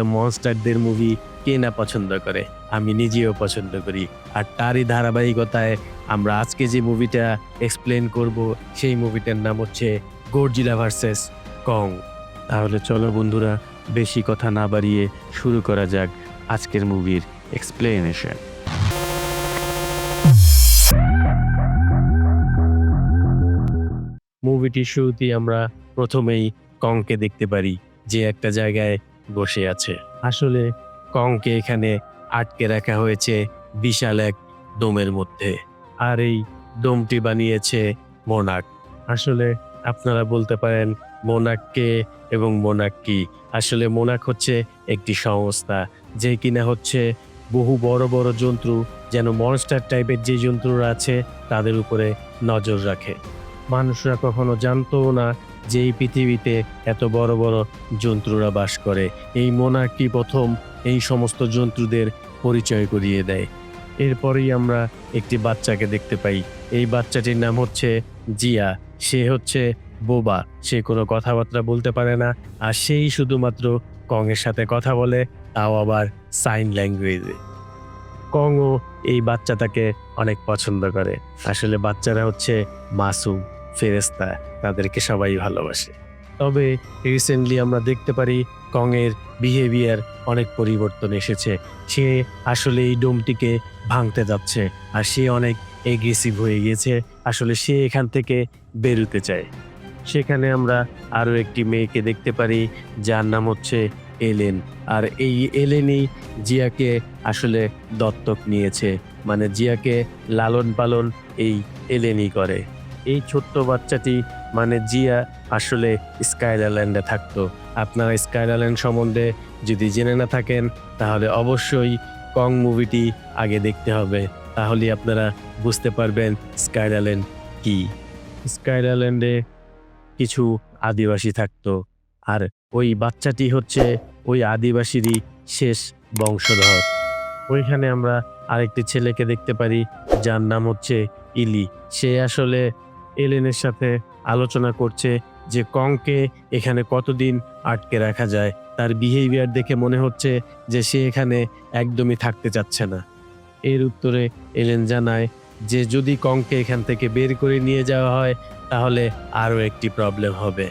মনস্টারদের movie কে না পছন্দ করে? আমি নিজেও পছন্দ করি। আর তারই ধারাবাহিকতায় আমরা আজকে যে মুভিটা এক্সপ্লেন করব, সেই মুভিটার নাম হচ্ছে গর্জিলা ভার্সেস কং তাহলে চলো বন্ধুরা, বেশি কথা না বাড়িয়ে শুরু করা যাক আজকের মুভির এক্সপ্লেনেশন মুভিটির শুরুতেই আমরা প্রথমেই কংকে দেখতে পারি। যে একটা জায়গায় বসে আছে। আসলে কংকে এখানে আটকে রাখা হয়েছে বিশাল এক ডোমের মধ্যে। আর এই ডোমটি বানিয়েছে মোনাক। আসলে আপনারা বলতে পারেন মোনাককে এবং মোনাক কি? আসলে মোনাক হচ্ছে একটি সংস্থা যে কিনা হচ্ছে বহু বড় বড় জন্তু, যেন মনস্টার টাইপের যে জন্তুরা আছে তাদের উপরে নজর রাখে। মানুষরা কখনো জানতো না যে এই পৃথিবীতে এত বড় বড় জন্তুরা বাস করে, এই মোনার্কি প্রথম এই সমস্ত জন্তুদের পরিচয় করিয়ে দেয়। এরপরেই আমরা একটি বাচ্চাকে দেখতে পাই। এই বাচ্চাটির নাম হচ্ছে জিয়া। সে হচ্ছে বোবা। সে কোনো কথাবার্তা বলতে পারে না আর সেই শুধুমাত্র কংয়ের সাথে কথা বলে, তাও আবার সাইন ল্যাঙ্গুয়েজে কংও এই বাচ্চাটাকে অনেক পছন্দ করে। আসলে বাচ্চারা হচ্ছে মাসুম। ফেরেস্তা তাদেরকে সবাই ভালোবাসে। তবে রিসেন্টলি আমরা দেখতে পারি কংয়ের বিহেভিয়ার অনেক পরিবর্তন এসেছে। সে আসলে এই ডোমটিকে ভাঙতে যাচ্ছে আর সে অনেক এগ্রেসিভ হয়ে গিয়েছে। আসলে সে এখান থেকে বেরোতে চায়। সেখানে আমরা আরও একটি মেয়েকে দেখতে পারি, যার নাম হচ্ছে এলেন। আর এই এলেনই জিয়াকে আসলে দত্তক নিয়েছে। মানে জিয়াকে লালন পালন এই এলেনই করে। এই ছোট্ট বাচ্চাটি মানে জিয়া, আসলে স্কাইলাল্যান্ডে থাকতো। আপনারা স্কাইলাল্যান্ড সম্বন্ধে যদি জেনে না থাকেন, তাহলে অবশ্যই কং মুভিটি আগে দেখতে হবে। তাহলে আপনারা বুঝতে পারবেন স্কাইলাল্যান্ড কি। স্কাইলাল্যান্ডে কিছু আদিবাসী থাকতো। আর ওই বাচ্চাটি হচ্ছে ওই আদিবাসীরই শেষ বংশধর। ওইখানে আমরা আরেকটি ছেলেকে দেখতে পারি, যার নাম হচ্ছে ইলি। সে আসলে এলেনের সাথে আলোচনা করছে যে কংকে এখানে কতদিন আটকে রাখা যায়। তার বিহেভিয়ার দেখে মনে হচ্ছে যে সে এখানে একদমই থাকতে চাচ্ছে না। এর উত্তরে এলেন জানায় যে যদি কংকে এখান থেকে বের করে নিয়ে যাওয়া হয়, তাহলে আরও একটি প্রবলেম হবে।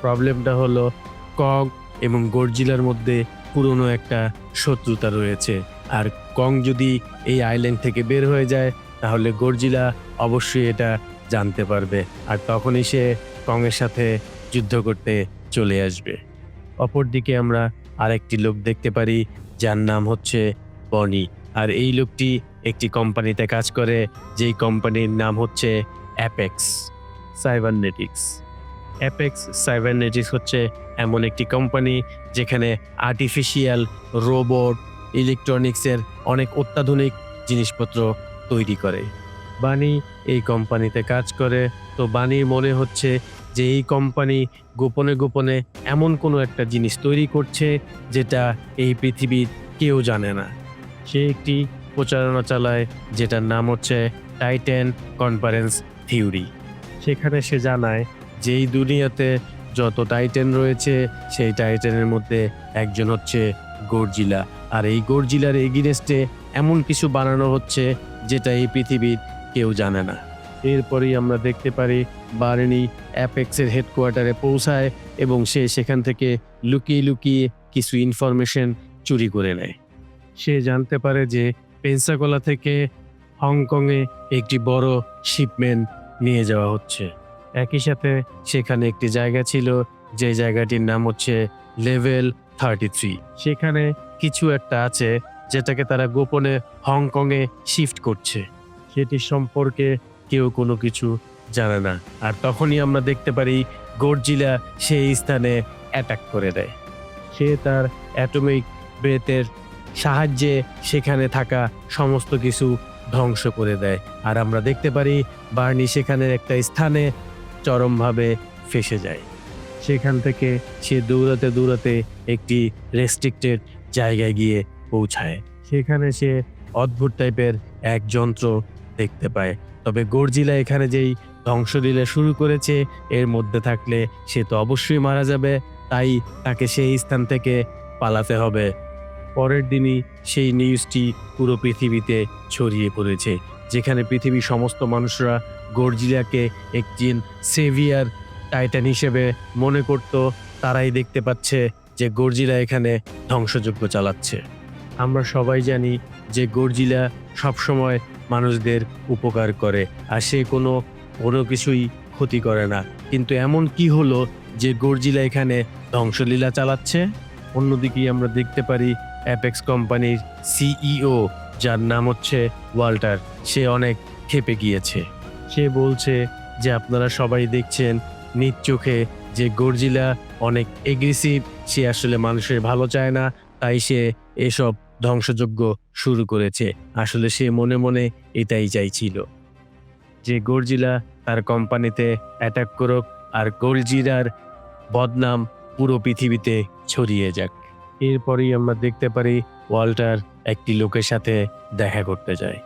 প্রবলেমটা হলো কং এবং গর্জিলার মধ্যে পুরনো একটা শত্রুতা রয়েছে। আর কং যদি এই আইল্যান্ড থেকে বের হয়ে যায়, তাহলে গর্জিলা অবশ্যই এটা জানতে পারবে আর তখনই সে কংয়ের সাথে যুদ্ধ করতে চলে আসবে। অপরদিকে আমরা আরেকটি লোক দেখতে পারি, যার নাম হচ্ছে বনি। আর এই লোকটি একটি কোম্পানিতে কাজ করে, যেই কোম্পানির নাম হচ্ছে অ্যাপেক্স সাইবারনেটিক্স। অ্যাপেক্স সাইবারনেটিক্স হচ্ছে এমন একটি কোম্পানি যেখানে আর্টিফিশিয়াল রোবট, ইলেকট্রনিক্সের অনেক অত্যাধুনিক জিনিসপত্র তৈরি করে। বানি এই কোম্পানিতে কাজ করে। তো বানির মনে হচ্ছে যে এই কোম্পানি গোপনে গোপনে এমন কোনো একটা জিনিস তৈরি করছে যেটা এই পৃথিবীর কেউ জানে না। সে একটি প্রচারণা চালায় যেটার নাম হচ্ছে টাইটেন কনফারেন্স থিওরি। সেখানে সে জানায় যে এই দুনিয়াতে যত টাইটেন রয়েছে, সেই টাইটেনের মধ্যে একজন হচ্ছে গর্জিলা। আর এই গর্জিলার এগিনেস্টে এমন কিছু বানানো হচ্ছে যেটা এই পৃথিবীর কেউ জানে না। এরপরেই আমরা দেখতে পারি বারেনি অ্যাপেক্সের হেডকোয়ার্টারে পৌঁছায় এবং সে সেখান থেকে লুকিয়ে লুকিয়ে কিছু ইনফরমেশন চুরি করে নেয়। সে জানতে পারে যে পেন্সাকোলা থেকে হংকংয়ে একটি বড় শিপমেন্ট নিয়ে যাওয়া হচ্ছে। একই সাথে সেখানে একটি জায়গা ছিল, যে জায়গাটির নাম হচ্ছে লেভেল থার্টি থ্রি। সেখানে কিছু একটা আছে, যেটাকে তারা গোপনে হংকংয়ে শিফট করছে। সেটি সম্পর্কে কেউ কোনো কিছু জানে না। আর তখনই আমরা দেখতে পারি গর্জিলা সেই স্থানে অ্যাটাক করে দেয়। সে তার অ্যাটমিক ব্রেথের সাহায্যে সেখানে থাকা সমস্ত কিছু ধ্বংস করে দেয়। আর আমরা দেখতে পারি বার্নি সেখানের একটা স্থানে চরমভাবে ফেসে যায়। সেখান থেকে সে দৌড়াতে দৌড়াতে একটি রেস্ট্রিক্টেড জায়গায় গিয়ে পৌঁছায়। সেখানে সে অদ্ভুত টাইপের এক যন্ত্র দেখতে পায়। তবে গর্জিলা এখানে যেই ধ্বংসলীলা শুরু করেছে, এর মধ্যে থাকলে সে তো অবশ্যই মারা যাবে। তাই তাকে সেই স্থান থেকে পালাতে হবে। পরের দিনই সেই নিউজটি পুরো পৃথিবীতে ছড়িয়ে পড়েছে, যেখানে পৃথিবীর সমস্ত মানুষরা গর্জিলাকে একজন সেভিয়ার টাইটান হিসেবে মনে করত। তারাই দেখতে পাচ্ছে যে গর্জিলা এখানে ধ্বংসযজ্ঞ চালাচ্ছে। আমরা সবাই জানি যে গর্জিলা সবসময় মানুষদের উপকার করে আর সে কোনো কোনো কিছুই ক্ষতি করে না। কিন্তু এমন কি হলো যে গর্জিলা এখানে ধ্বংসলীলা চালাচ্ছে? অন্যদিকে আমরা দেখতে পারি অ্যাপেক্স কোম্পানির সিইও যার নাম হচ্ছে ওয়াল্টার, সে অনেক ক্ষেপে গিয়েছে। সে বলছে যে আপনারা সবাই দেখছেন নিজ চোখে যে গর্জিলা অনেক এগ্রেসিভ সে আসলে মানুষের ভালো চায় না, তাই সে এসব ধ্বংসযজ্ঞ শুরু করেছে। আসলে সে মনে মনে এটাই চাইছিল যে গর্জিলা তার কোম্পানিতে অ্যাটাক করুক আর গর্জিলার বদনাম পুরো পৃথিবীতে ছড়িয়ে যাক। এরপরেই আমরা দেখতে পারি ওয়াল্টার একটি লোকের সাথে দেখা করতে যায়।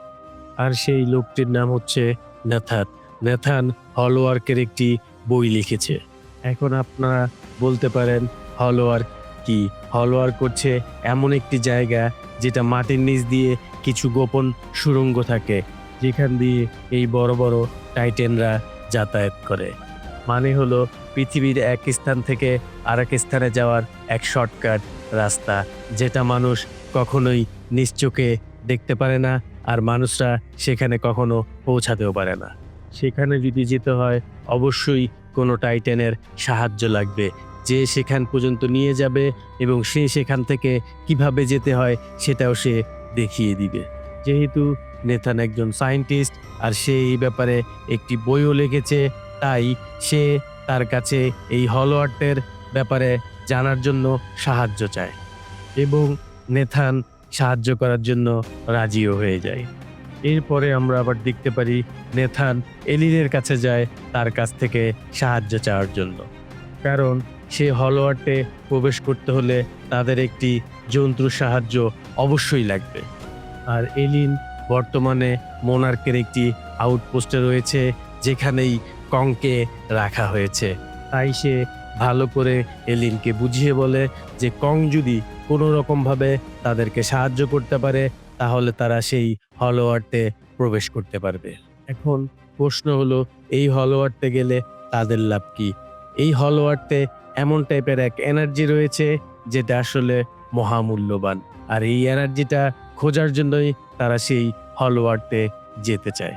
আর সেই লোকটির নাম হচ্ছে নেথান। নেথান হলওয়ার্কের একটি বই লিখেছে। এখন আপনারা বলতে পারেন হলওয়ার্ক কি? হলওয়ার্ক করছে এমন একটি জায়গা যেটা মাটির নিচ দিয়ে কিছু গোপন সুড়ঙ্গ থাকে, যেখান দিয়ে এই বড় বড় টাইটেনরা যাতায়াত করে। মানে হলো পৃথিবীর এক স্থান থেকে আরেক স্থানে যাওয়ার এক শর্টকাট রাস্তা, যেটা মানুষ কখনোই নিজ চোখে দেখতে পারে না আর মানুষরা সেখানে কখনো পৌঁছাতেও পারে না। সেখানে যদি যেতে হয়, অবশ্যই কোনো টাইটেনের সাহায্য লাগবে। যে সেখান পর্যন্ত নিয়ে যাবে এবং সে সেখান থেকে কীভাবে যেতে হয় সেটাও সে দেখিয়ে দিবে। যেহেতু নেথান একজন সায়েন্টিস্ট আর সে এই ব্যাপারে একটি বইও লিখেছে, তাই সে তার কাছে এই হলওয়ার্টের ব্যাপারে জানার জন্য সাহায্য চায় এবং নেথান সাহায্য করার জন্য রাজিও হয়ে যায়। এরপরে আমরা আবার দেখতে পারি নেথান এলিনের কাছে যায় তার কাছ থেকে সাহায্য চাওয়ার জন্য। কারণ সে হলওয়ার্টে প্রবেশ করতে হলে তাদের একটি জন্তুর সাহায্য অবশ্যই লাগবে। আর এলিন বর্তমানে মোনার্কের একটি আউটপোস্টে রয়েছে, যেখানেই কংকে রাখা হয়েছে। তাই সে ভালো করে এলিনকে বুঝিয়ে বলে যে কং যদি কোনো রকমভাবে তাদেরকে সাহায্য করতে পারে, তাহলে তারা সেই হলওয়ার্টে প্রবেশ করতে পারবে। এখন প্রশ্ন হলো, এই হলওয়ার্টে গেলে তাদের লাভ কি? এই হলওয়ার্টে এমন টাইপের এক এনার্জি রয়েছে যেটা আসলে মহামূল্যবান। আর এই এনার্জিটা খোঁজার জন্যই তারা সেই হলওয়ার্টে যেতে চায়।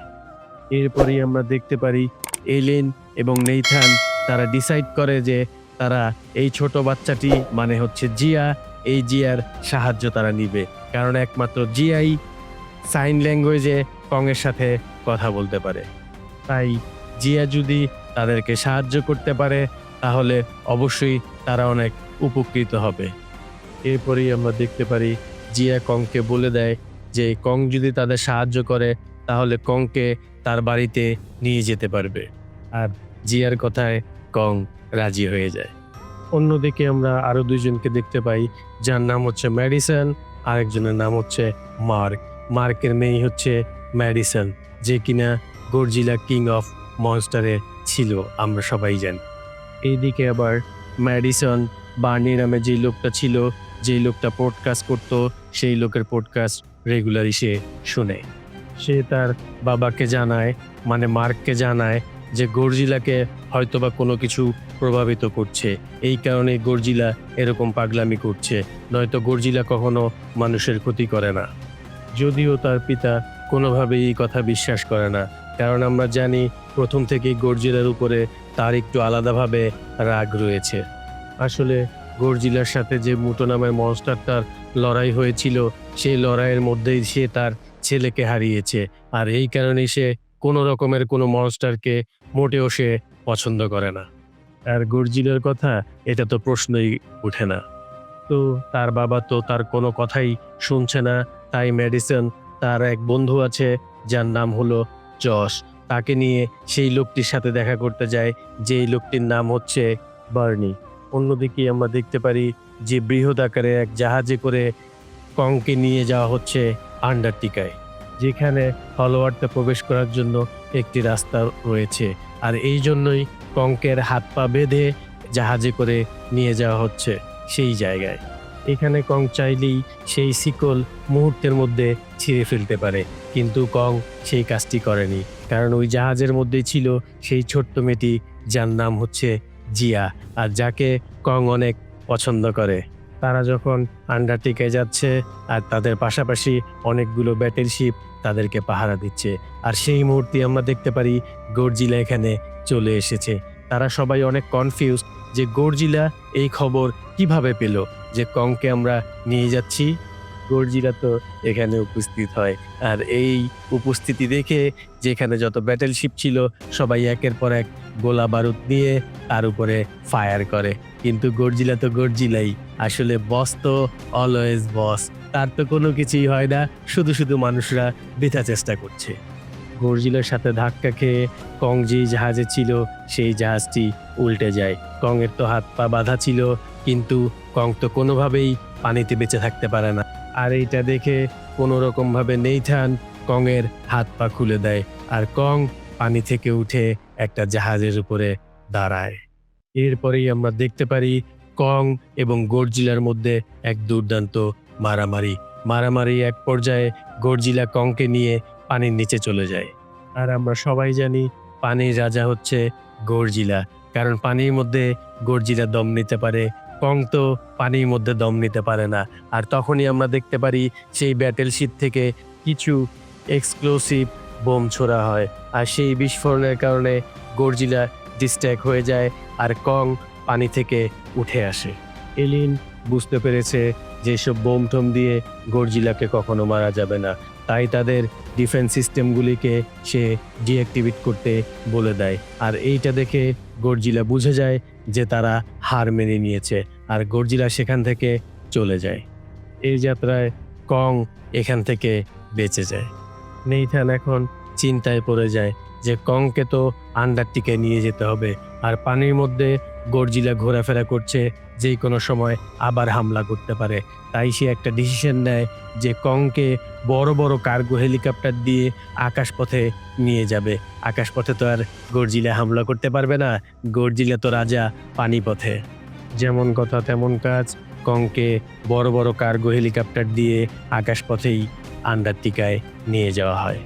এরপরেই আমরা দেখতে পারি এলিন এবং নেইথান তারা ডিসাইড করে যে তারা এই ছোট বাচ্চাটি মানে হচ্ছে জিয়া, এই জিয়ার সাহায্য তারা নিবে। কারণ একমাত্র জিয়াই সাইন ল্যাঙ্গুয়েজে কংয়ের সাথে কথা বলতে পারে। তাই জিয়া যদি তাদেরকে সাহায্য করতে পারে তাহলে অবশ্যই তারা অনেক উপকৃত হবে। এরপরেই আমরা দেখতে পারি জিয়া কংকে বলে দেয় যে কং যদি তাদের সাহায্য করে, তাহলে কংকে তার বাড়িতে নিয়ে যেতে পারবে। আর জিয়ার কথায় কং রাজি হয়ে যায়। অন্যদিকে আমরা আরও দুইজনকে দেখতে পাই, যার নাম হচ্ছে ম্যাডিসন, আরেকজনের নাম হচ্ছে মার্ক। মার্কের মেয়ে হচ্ছে ম্যাডিসন, যে কিনা গর্জিলা কিং অফ মনস্টারে ছিল, আমরা সবাই জানি। এইদিকে আবার ম্যাডিসন বার্নি নামে যে লোকটা ছিল, যেই লোকটা পডকাস্ট করতো, সেই লোকের পডকাস্ট রেগুলারই সে শুনে। সে তার বাবাকে জানায় মানে মার্ককে জানায় যে গর্জিলাকে হয়তোবা কোনো কিছু প্রভাবিত করছে। এই কারণে গর্জিলা এরকম পাগলামি করছে। নয়তো গর্জিলা কখনো মানুষের ক্ষতি করে না। যদিও তার পিতা কোনোভাবেই এই কথা বিশ্বাস করে না। কারণ আমরা জানি প্রথম থেকেই গর্জিলার উপরে তার একটু আলাদাভাবে রাগ রয়েছে। আসলে গর্জিলার সাথে যে মুটো নামের মনস্টারটার লড়াই হয়েছিল সেই লড়াইয়ের মধ্যেই সে তার ছেলেকে হারিয়েছে। আর এই কারণেই সে কোনো রকমের কোনো মনস্টারকে মোটেও সে পছন্দ করে না। আর গর্জিলার কথা, এটা তো প্রশ্নই ওঠে না। তো তার বাবা তো তার কোনো কথাই শুনছে না। তাই মেডিসন, তার এক বন্ধু আছে, যার নাম হলো যশ তাকে নিয়ে সেই লোকটির সাথে দেখা করতে যায়, যেই লোকটির নাম হচ্ছে বার্নি। অন্যদিকে আমরা দেখতে পারি যে বৃহৎ আকারে এক জাহাজে করে কংকে নিয়ে যাওয়া হচ্ছে আন্ডারটিকায় যেখানে হলওয়ার্ডে প্রবেশ করার জন্য একটি রাস্তা রয়েছে। আর এই জন্যই কঙ্কের হাত পা বেঁধে জাহাজে করে নিয়ে যাওয়া হচ্ছে সেই জায়গায়। এখানে কং চাইলেই সেই শিকল মুহূর্তের মধ্যে ছিঁড়ে ফেলতে পারে। কিন্তু কং সেই কাজটি করেনি, কারণ ওই জাহাজের মধ্যে ছিল সেই ছোট্ট মেয়েটি, যার নাম হচ্ছে জিয়া, আর যাকে কং অনেক পছন্দ করে। তারা যখন আন্ডারটেকে যাচ্ছে, আর তাদের পাশাপাশি অনেকগুলো ব্যাটেল শিপ তাদেরকে পাহারা দিচ্ছে, আর সেই মুহূর্তে আমরা দেখতে পারি গর্জিলা এখানে চলে এসেছে। তারা সবাই অনেক কনফিউজ যে গর্জিলা এই খবর কীভাবে পেল? যে কংকে আমরা নিয়ে যাচ্ছি? গর্জিলা তো এখানে উপস্থিত হয়। আর এই উপস্থিতি দেখে যেখানে যত ব্যাটেল শিপ ছিল, সবাই একের পর এক গোলা বারুদ নিয়ে তার উপরে ফায়ার করে। কিন্তু গর্জিলা তো গর্জিলাই। আসলে বস তো অলওয়েজ বস তার তো কোনো কিছুই হয় না। শুধু শুধু মানুষরা বৃথা চেষ্টা করছে। গর্জিলার সাথে ধাক্কা খেয়ে কং যেই জাহাজে ছিল, সেই জাহাজটি উল্টে যায়। কংয়ের তো হাত পা বাঁধা ছিল, কিন্তু কং তো কোনোভাবেই পানিতে বেঁচে থাকতে পারে না। আর এইটা দেখে কোনো রকমভাবে নেইথান কংয়ের হাত পা খুলে দেয় আর কং পানি থেকে উঠে একটা জাহাজের উপরে দাঁড়ায়। এরপরেই আমরা দেখতে পারি কং এবং গর্জিলার মধ্যে এক দুর্দান্ত মারামারি। মারামারি এক পর্যায়ে গর্জিলা কংকে নিয়ে পানির নিচে চলে যায়। আর আমরা সবাই জানি পানির রাজা হচ্ছে গর্জিলা, কারণ পানির মধ্যে গর্জিলা দম নিতে পারে, কং তো পানির মধ্যে দম নিতে পারে না। আর তখনই আমরা দেখতে পারি সেই ব্যাটেল শিপ থেকে কিছু এক্সক্লুসিভ বোম ছোড়া হয়, আর সেই বিস্ফোরণের কারণে গর্জিলা ডিস্ট্যাক হয়ে যায়, আর কং পানি থেকে উঠে আসে। এলিন বুঝতে পেরেছে যে এসব বোম দিয়ে গর্জিলাকে কখনো মারা যাবে না, তাই তাদের ডিফেন্স সিস্টেমগুলিকে সে ডিঅ্যাক্টিভেট করতে বলে দেয়। আর এইটা দেখে গর্জিলা বুঝে যায় যে তারা হার মেনে নিয়েছে আর গর্জিলা সেখান থেকে চলে যায়। এই যাত্রায় কং এখান থেকে বেঁচে যায়। নেইথান এখন চিন্তায় পড়ে যায় যে কংকে তো আন্ডারটিকে নিয়ে যেতে হবে আর পানির মধ্যে গর্জিলা ঘোরাফেরা করছে যে কোনো সময় আবার হামলা করতে পারে। তাই সে একটা ডিসিশন নেয় যে কংকে বড় বড় কার্গো হেলিকপ্টার দিয়ে আকাশপথে নিয়ে যাবে। আকাশপথে তো আর গর্জিলা হামলা করতে পারবে না, গর্জিলা তো রাজা পানিপথে। যেমন কথা তেমন কাজ, কংকে বড় বড় কার্গো হেলিকপ্টার দিয়ে আকাশপথেই আন্ডারটিকায় নিয়ে যাওয়া হয়।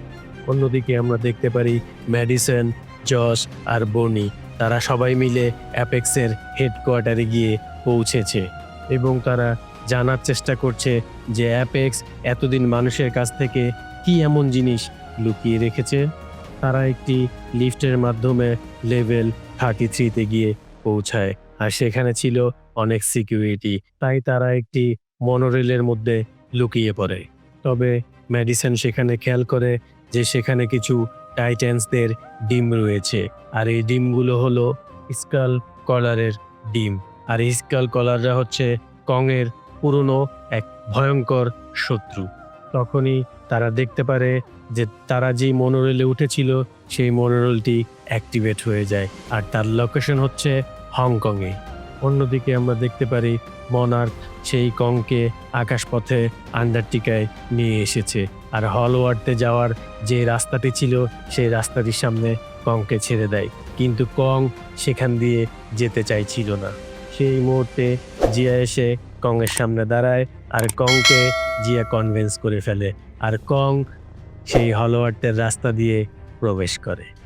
অন্যদিকে আমরা দেখতে পারি ম্যাডিসন, জস আর বনি তারা সবাই মিলে অ্যাপেক্সের হেডকোয়ার্টারে গিয়ে পৌঁছেছে এবং তারা জানার চেষ্টা করছে যে অ্যাপেক্স এতদিন মানুষের কাছ থেকে কি এমন জিনিস লুকিয়ে রেখেছে। তারা একটি লিফটের মাধ্যমে লেভেল থার্টি থ্রিতে গিয়ে পৌঁছায় আর সেখানে ছিল অনেক সিকিউরিটি, তাই তারা একটি মনোরেলের মধ্যে লুকিয়ে পড়ে। তবে মেডিসিন সেখানে খেয়াল করে যে সেখানে কিছু টাইটেন্সদের ডিম রয়েছে। আর এই ডিমগুলো হলো স্কাল কলারের ডিম। আর এই স্কাল কলাররা হচ্ছে কংয়ের পুরনো এক ভয়ঙ্কর শত্রু। তখনই তারা দেখতে পারে যে তারা যেই মনোরেলে উঠেছিল, সেই মনোরেলটি অ্যাক্টিভেট হয়ে যায়। আর তার লোকেশন হচ্ছে হংকংয়ে। অন্যদিকে আমরা দেখতে পারি মনার্ক সেই কংকে আকাশপথে আন্ডারটিকায় নিয়ে এসেছে। আর হলওয়ার্ডে যাওয়ার যে রাস্তাটি ছিল, সেই রাস্তাটির সামনে কংকে ছেড়ে দেয়। কিন্তু কং সেখান দিয়ে যেতে চাইছিল না। সেই মুহূর্তে জিয়া এসে কংয়ের সামনে দাঁড়ায় আর কংকে জিয়া কনভেন্স করে ফেলে। আর কং সেই হলওয়ার্ডের রাস্তা দিয়ে প্রবেশ করে।